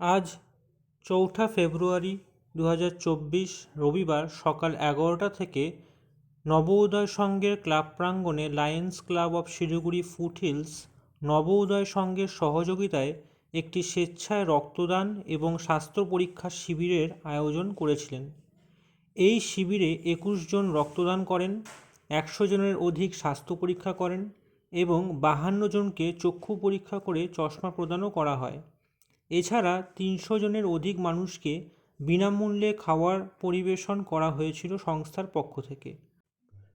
আজ চৌঠা ফেব্রুয়ারি দু চব্বিশ রবিবার সকাল এগারোটা থেকে নবোদয় সংঘের ক্লাব প্রাঙ্গণে Lions club of Siliguri foothills Nabodaya সংঘের সহযোগিতায় একটি স্বেচ্ছায় রক্তদান এবং স্বাস্থ্য পরীক্ষা শিবিরের আয়োজন করেছিলেন। এই শিবিরে একুশ জন রক্তদান করেন, একশো জনের অধিক স্বাস্থ্য পরীক্ষা করেন এবং বাহান্ন জনকে চক্ষু পরীক্ষা করে চশমা প্রদানও করা হয়। এছাড়া তিনশো জনের অধিক মানুষকে বিনামূল্যে খাওয়ার পরিবেশন করা হয়েছিল সংস্থার পক্ষ থেকে।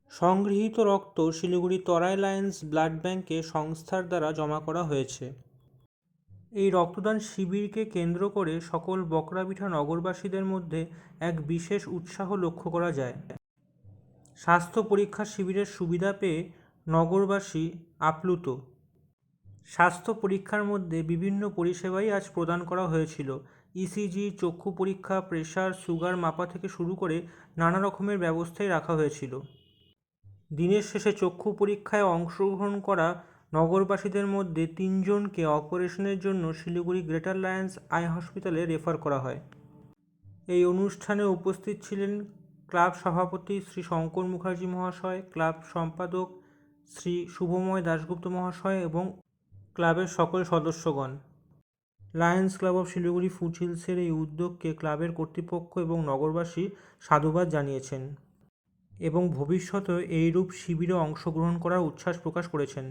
সংগৃহীত রক্ত শিলিগুড়ি তরাই লায়ন্স ব্লাড ব্যাংকে সংস্থার দ্বারা জমা করা হয়েছে। এই রক্তদান শিবিরকে কেন্দ্র করে সকল বকরাবিঠা নগরবাসীদের মধ্যে এক বিশেষ উৎসাহ লক্ষ্য করা যায়। স্বাস্থ্য পরীক্ষা শিবিরের সুবিধা পেয়ে নগরবাসী আপ্লুত। স্বাস্থ্য পরীক্ষার মধ্যে বিভিন্ন পরিষেবাই আজ প্রদান করা হয়েছিল। ইসিজি চক্ষু পরীক্ষা প্রেশার সুগার মাপা থেকে শুরু করে নানা রকমের ব্যবস্থাই রাখা হয়েছিল। দিনের শেষে চক্ষু পরীক্ষায় অংশগ্রহণ করা নগরবাসীদের মধ্যে তিনজনকে অপারেশনের জন্য শিলিগুড়ি গ্রেটার লায়ন্স আই হসপিটালে রেফার করা হয়। এই অনুষ্ঠানে উপস্থিত ছিলেন ক্লাব সভাপতি শ্রী শঙ্কর মুখার্জি মহাশয়, ক্লাব সম্পাদক শ্রী শুভময় দাশগুপ্ত মহাশয় এবং ক্লাবের সকল সদস্যগণ। লায়ন্স ক্লাব অফ শিলিগুড়ি ফুটহিলসের এই উদ্যোগকে ক্লাবের কর্তৃপক্ষ এবং নগরবাসী সাধুবাদ জানিয়েছেন এবং ভবিষ্যতেও এইরূপ শিবিরে অংশগ্রহণ করার উচ্ছ্বাস প্রকাশ করেছেন।